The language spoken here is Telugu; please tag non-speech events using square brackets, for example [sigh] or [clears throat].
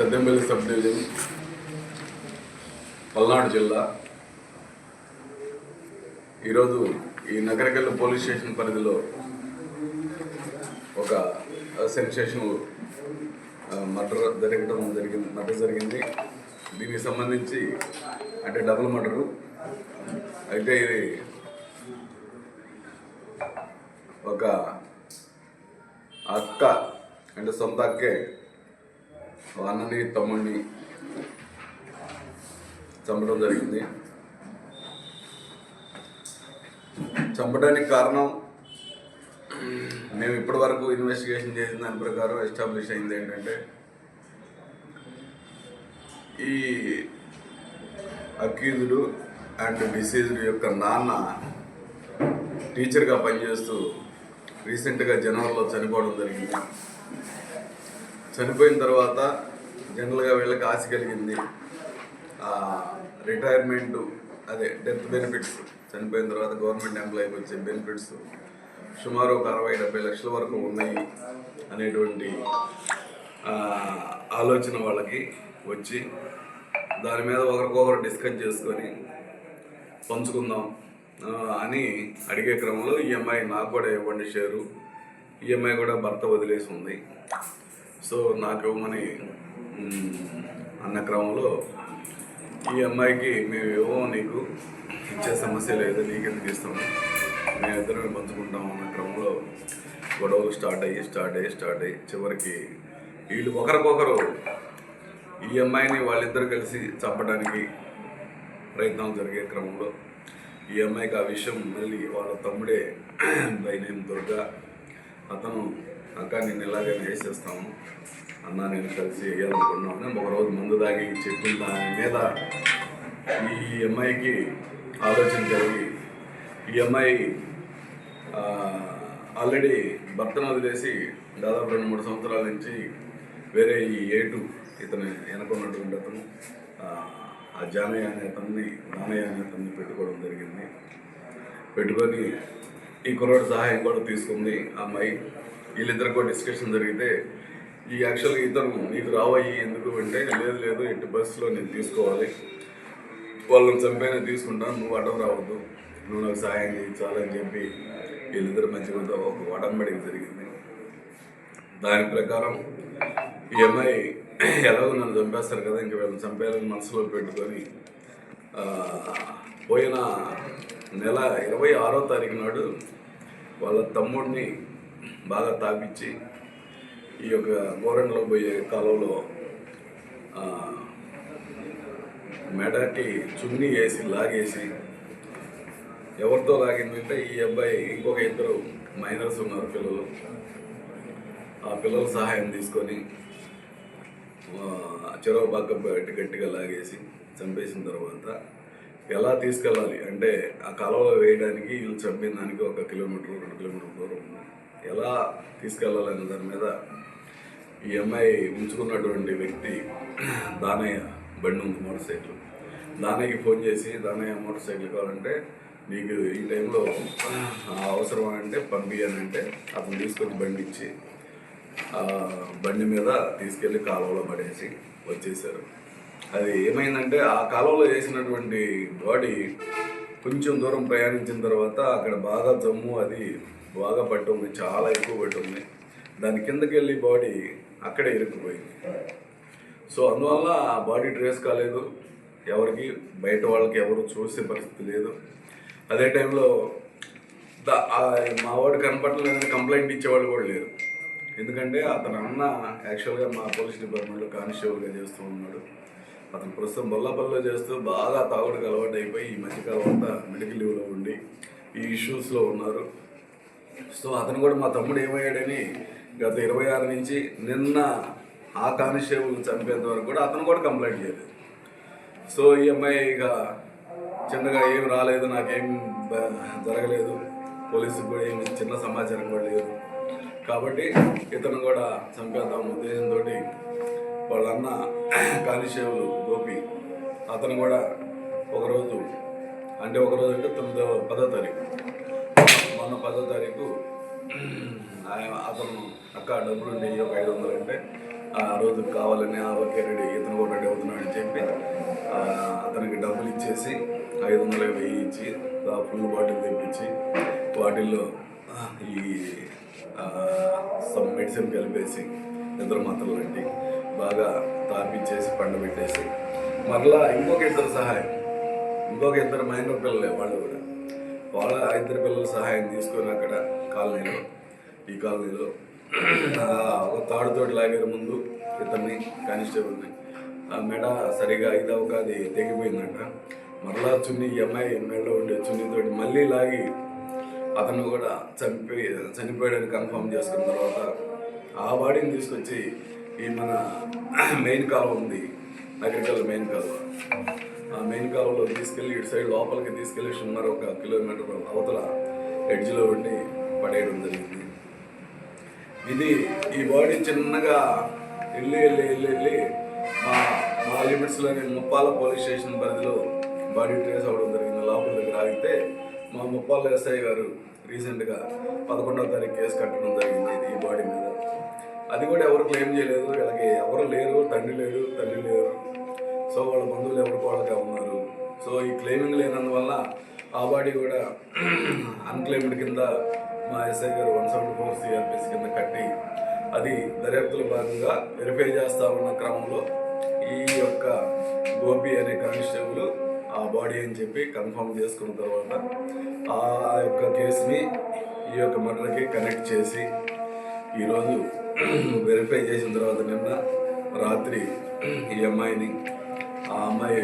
పెద్దంపల్లి సబ్ డివిజన్ పల్నాడు జిల్లా. ఈరోజు ఈ నగరకల్లు పోలీస్ స్టేషన్ పరిధిలో ఒక సెన్సేషన్ మర్డర్ జరగడం జరిగింది మర్డర్ జరిగింది. దీనికి సంబంధించి అంటే డబుల్ మర్డరు. అయితే ఇది ఒక అక్క అంటే సొంత అక్కే అన్నని తమ్ముడిని చంపడం జరిగింది. చంపడానికి కారణం మేము ఇప్పటి వరకు ఇన్వెస్టిగేషన్ చేసిన దాని ప్రకారం ఎస్టాబ్లిష్ అయింది ఏంటంటే ఈ అక్యూజుడు అండ్ డిసీజ్డ్ యొక్క నాన్న టీచర్గా పనిచేస్తూ రీసెంట్గా జనవరిలో చనిపోవడం జరిగింది. చనిపోయిన తర్వాత జనరల్గా వీళ్ళకి ఆశ కలిగింది రిటైర్మెంట్ అదే డెత్ బెనిఫిట్స్ చనిపోయిన తర్వాత గవర్నమెంట్ ఎంప్లాయీకి వచ్చే బెనిఫిట్స్ సుమారు ఒక అరవై డెబ్బై లక్షల వరకు ఉన్నాయి అనేటువంటి ఆలోచన వాళ్ళకి వచ్చి దాని మీద ఒకరికొకరు డిస్కస్ చేసుకొని పంచుకుందాం అని అడిగే క్రమంలో ఈఎంఐ నాకు కూడా ఇవ్వండి షేరు. ఈఎంఐ కూడా భర్త వదిలేసి ఉంది. సో నాకు ఇవ్వమని అన్న క్రమంలో ఈ అమ్మాయికి మేము ఇవ్వము నీకు ఇచ్చే సమస్య లేదు నీకెందుకు ఇస్తాము మేము ఇద్దరం పంచుకుంటాం అన్న క్రమంలో గొడవలు స్టార్ట్ అయ్యి స్టార్ట్ అయ్యి స్టార్ట్ అయ్యి చివరికి వీళ్ళు ఒకరికొకరు ఈ అమ్మాయిని వాళ్ళిద్దరు కలిసి చంపడానికి ప్రయత్నం జరిగే క్రమంలో ఈ అమ్మాయికి ఆ విషయం మళ్ళీ వాళ్ళ తమ్ముడే [clears throat] బైనేం దుర్గా అతను అక్క నేను ఇలాగైనా వేసేస్తాము. అన్న నేను కలిసి వేయాలనుకున్నాను ఒక రోజు మందు దాగి చెప్పిన దాని మీద ఈ అమ్మాయికి ఆలోచన కలిగి ఈ అమ్మాయి ఆల్రెడీ భర్తను వదిలేసి దాదాపు రెండు మూడు సంవత్సరాల నుంచి వేరే ఈ ఏటు ఇతను వెనకున్నటువంటి అతను ఆ, ఆ జానయ్య అనే అతన్ని నానయ్య అనే అతన్ని పెట్టుకోవడం జరిగింది. పెట్టుకొని ఈ కుర్రోడు సహాయం కూడా తీసుకుంది ఆ అమ్మాయి. వీళ్ళిద్దరు కూడా డిస్కషన్ జరిగితే ఈ యాక్చువల్గా ఇద్దరు నీకు రావయ్యి ఎందుకు? అంటే లేదు లేదు ఎట్టి బస్సులో నేను తీసుకోవాలి. వాళ్ళని చంపైనా తీసుకుంటాను నువ్వు అడ్డం రావద్దు. నువ్వు నాకు సహాయం చేయించాలని చెప్పి వీళ్ళిద్దరు మంచిగా ఒక వడంబడికి జరిగింది. దాని ప్రకారం ఈ అమ్మాయి ఎలాగో నన్ను చంపేస్తారు కదా ఇంక వీళ్ళని చంపేయాలని మనసులో పెట్టుకొని పోయిన నెల ఇరవై ఆరో తారీఖు నాడు వాళ్ళ తమ్ముడిని బాగా తాపించి ఈ యొక్క గోరంలో పోయే కాలంలో మెడకి చున్నీ వేసి లాగేసి ఎవరితో లాగిందంటే ఈ అబ్బాయి ఇంకొక ఇద్దరు మైనర్స్ ఉన్నారు పిల్లలు. ఆ పిల్లల సహాయం తీసుకొని చెరవ పక్క బయట గట్టిగా లాగేసి చంపేసిన తర్వాత ఎలా తీసుకెళ్ళాలి? అంటే ఆ కాలువలో వేయడానికి వీళ్ళు చంపిన దానికి ఒక కిలోమీటర్ రెండు కిలోమీటర్ దూరం ఉంది. ఎలా తీసుకెళ్ళాలనే దాని మీద ఈ అమ్మాయి ఉంచుకున్నటువంటి వ్యక్తి దానయ్య బండి ఉంది మోటార్ సైకిల్. దానయ్యకి ఫోన్ చేసి దానయ్య మోటార్ సైకిల్ కావాలంటే నీకు ఈ టైంలో అవసరం అంటే పంపించానంటే అతను తీసుకొని బండి ఇచ్చి ఆ బండి మీద తీసుకెళ్ళి కాలువలో పడేసి వచ్చేసారు అది ఏమైందంటే ఆ కాలువలో వేసినటువంటి బాడీ కొంచెం దూరం ప్రయాణించిన తర్వాత అక్కడ బాగా జమ్ము అది బాగా పట్టుంది చాలా ఎక్కువ పట్టుంది దాని కిందకి వెళ్ళి బాడీ అక్కడే ఇరుక్కుపోయింది. సో అందువల్ల ఆ బాడీ ట్రేస్ కాలేదు. ఎవరికి బయట వాళ్ళకి ఎవరు చూసే పరిస్థితి లేదు. అదే టైంలో ద- మా వాడు కనపడలేదని కంప్లైంట్ ఇచ్చేవాళ్ళు కూడా లేరు. ఎందుకంటే అతను అన్న యాక్చువల్గా మా పోలీస్ డిపార్ట్మెంట్లో కానిస్టేబుల్గా చేస్తూ ఉన్నాడు. అతను ప్రస్తుతం బొల్లపల్లిలో చేస్తూ బాగా తాగుడుకు అలవాటు అయిపోయి ఈ మధ్యకాలం అంతా మెడికల్ లీవ్లో ఉండి ఈ ఇష్యూస్లో ఉన్నారు. సో అతను కూడా మా తమ్ముడు ఏమయ్యాడని గత ఇరవై ఆరు నుంచి నిన్న ఆ కానిస్టేబుల్ చనిపోయేంత వరకు కూడా అతను కూడా కంప్లైంట్ చేయలేదు. సో ఈ అమ్మాయి ఇక చిన్నగా ఏం రాలేదు నాకేం జరగలేదు. పోలీసుకు కూడా ఏమి చిన్న సమాచారం కూడా లేదు. కాబట్టి ఇతను కూడా చంపేద్దాం ఉద్దేశంతో వాళ్ళన్న కానిస్టేబుల్ గోపి అతను కూడా ఒకరోజు అంటే ఒకరోజు అంటే తొమ్మిదో పదో తారీఖు మొన్న పదో తారీఖు ఆయన అతను అక్క డబ్బులు ఉండేవి ఒక ఐదు వందలు అంటే ఆ రోజు కావాలని ఆ ఓకే రెడీ ఇతను కూడా రెడీ అవుతున్నాడు అని చెప్పి అతనికి డబ్బులు ఇచ్చేసి ఐదు వందల వెయ్యి ఇచ్చి ఆ ఫుల్ బాటిల్ తెప్పించి వాటిల్లో ఈ సమ్ మెడిసిన్ కలిపేసి ఇద్దరు మాత్రలు లాంటి బాగా తాపించేసి పండబెట్టేసి మరలా ఇంకొక ఇద్దరు సహాయం ఇంకొక ఇద్దరు మైనర్ పిల్లలే వాళ్ళు కూడా. వాళ్ళ ఇద్దరు పిల్లల సహాయం తీసుకొని అక్కడ కాలనీలో ఈ కాలనీలో ఒక తాడుతోటి లాగారు ముందు ఇతన్ని కానిస్టేబుల్ని. ఆ మెడ సరిగా ఇదవక అది తెగిపోయిందంట. మరలా చున్ని ఈ అమ్మాయి మెడలో ఉండే చున్నీతోటి మళ్ళీ లాగి అతను కూడా చనిపోయి చనిపోయాడని కన్ఫర్మ్ చేసుకున్న తర్వాత ఆ బాడీని తీసుకొచ్చి ఈ మన మెయిన్ కాలువ ఉంది నగరికల్ మెయిన్ కాలువ మెయిన్ కాలంలో తీసుకెళ్ళి ఇటు సైడ్ లోపలికి తీసుకెళ్ళి సుమారు ఒక కిలోమీటర్ అవతల ఎడ్జ్లో ఉండి పడేయడం జరిగింది. ఇది ఈ బాడీ చిన్నగా వెళ్ళి వెళ్ళి వెళ్ళి వెళ్ళి మా మా లిమిట్స్లోని ముప్పాల పోలీస్ స్టేషన్ పరిధిలో బాడీ ట్రేస్ అవ్వడం జరిగింది. లోపల దగ్గర ఆగితే మా ముప్పాల ఎస్ఐ గారు రీసెంట్గా పదకొండవ తారీఖు కేసు కట్టడం జరిగింది ఈ బాడీ మీద. అది కూడా ఎవరు క్లెయిమ్ చేయలేదు. వీళ్ళకి ఎవరు లేరు తండ్రి లేరు తల్లి లేరు. సో వాళ్ళ బంధువులు ఎవరికి వాళ్ళకే ఉన్నారు. సో ఈ క్లెయిమింగ్ లేనందువల్ల ఆ బాడీ కూడా అన్క్లెయిమ్డ్ కింద మా ఎస్ఐ గారు వన్ సెవెంటీ ఫోర్ సిఆర్పిసి కింద కట్టి అది దర్యాప్తులో భాగంగా వెరిఫై చేస్తా ఉన్న క్రమంలో ఈ యొక్క గోపి అనే కానిస్టేబుల్ ఆ బాడీ అని చెప్పి కన్ఫర్మ్ చేసుకున్న తర్వాత ఆ యొక్క కేసుని ఈ యొక్క మర్డర్కి కనెక్ట్ చేసి ఈరోజు వెరిఫై చేసిన తర్వాత నిన్న రాత్రి ఈ అమ్మాయిని ఆ అమ్మాయి